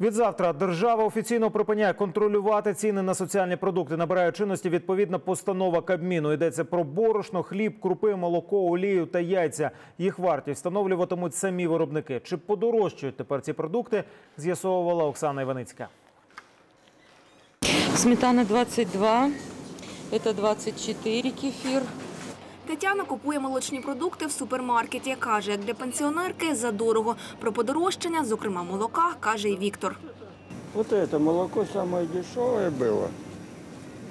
Відзавтра держава офіційно припиняє контролювати ціни на соціальні продукти. Набирає чинності відповідна постанова Кабміну. Йдеться про борошно, хліб, крупи, молоко, олію та яйця. Їх вартість встановлюватимуть самі виробники. Чи подорожчають тепер ці продукти? З'ясовувала Оксана Іваницька. Сметана 22, это 24 кефир. Тетяна купує молочні продукти в супермаркеті. Каже, як для пенсіонерки задорого. Про подорожчання, зокрема молока, каже і Віктор. Вот это молоко самое дешевое было.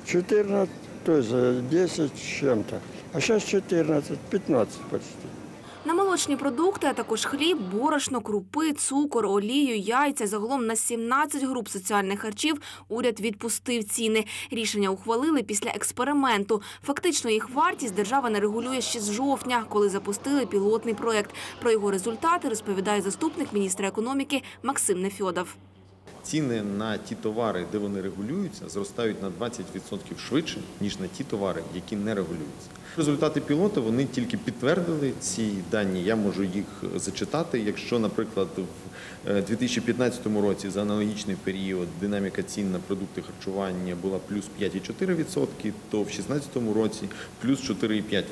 14, то есть э, 10 с чем-то. А сейчас 14, 15 почти. Молочні продукти, а також хліб, борошно, крупи, цукор, олію, яйця. Загалом на 17 груп соціальних харчів уряд відпустив ціни. Рішення ухвалили після експерименту. Фактично їх вартість держава не регулює ще з жовтня, коли запустили пілотний проект. Про його результати розповідає заступник міністра економіки Максим Нефьодов. Ціни на ті товари, де вони регулюються, зростають на 20% швидше, ніж на ті товари, які не регулюються. Результати пілоту вони тільки підтвердили ці дані. Я можу їх зачитати. Якщо, наприклад, в е, 2015 році за аналогічний період динаміка цін на продукти харчування була плюс 5,4%, то в 2016 році плюс 4,5%.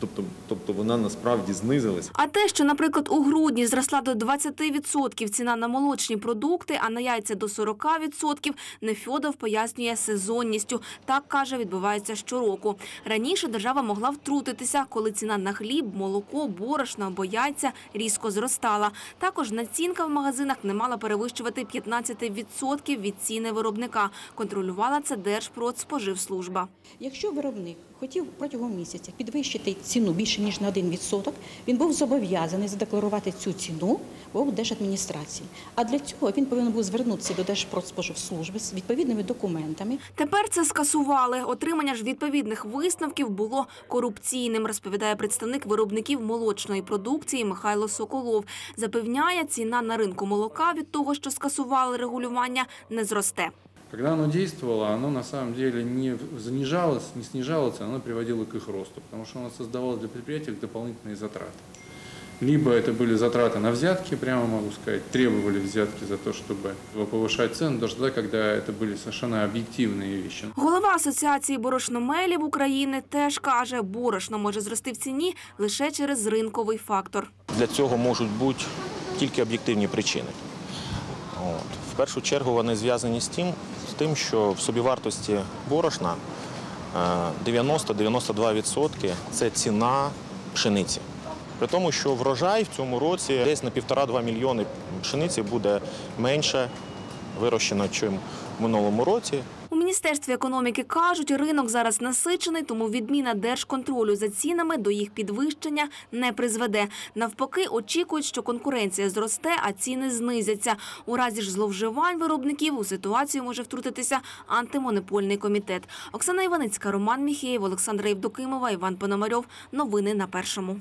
Тобто, тобто вона насправді знизилась. А те, що, наприклад, у грудні зросла до 20% ціна на молочні продукти, а на яйця до 40%, Нефьодов пояснює сезонністю. Так, каже, відбувається щороку. Раніше держава могла втрутитися, коли ціна на хліб, молоко, борошно або яйця різко зростала. Також націнка в магазинах не мала перевищувати 15% від ціни виробника. Контролювала це Держпродспоживслужба. Якщо виробник хотів протягом місяця підвищити ціну більше ніж на 1%, він був зобов'язаний задекларувати цю ціну в облдержадміністрації. А для цього він повинен був звернутися до Держпродспоживслужби з відповідними документами. Тепер це скасували. Отримання ж відповідних висновків було корупційним, розповідає представник виробників молочної продукції Михайло Соколов. Запевняє, ціна на ринку молока від того, що скасували регулювання, не зросте. Когда оно действовало, оно на самом деле не занижалось, не снижалось, оно приводило к их росту, потому что оно создавало для предприятий дополнительные затраты Либо это были затраты на взятки, прямо могу сказать, требовали взятки за то, чтобы повышать цену, даже тогда, когда это были совершенно объективные вещи. Голова Асоціації борошномелів України теж каже, борошно може зрости в ціні лише через ринковий фактор. Для цього можуть бути тільки об'єктивні причини. От. В першу чергу вони зв'язані з тим, з тим, що в собівартості борошна е, 90-92% це ціна пшениці. При тому, що врожай в цьому році десь на 1,5-2 мільйони пшениці буде менше вирощено, ніж в минулому році. У Міністерстві економіки кажуть, ринок зараз насичений, тому відміна держконтролю за цінами до їх підвищення не призведе. Навпаки, очікують, що конкуренція зросте, а ціни знизяться. У разі ж зловживань виробників у ситуацію може втрутитися антимонопольний комітет. Оксана Іваницька, Роман Міхеєв, Олександра Євдокимова, Іван Пономарьов. Новини на першому.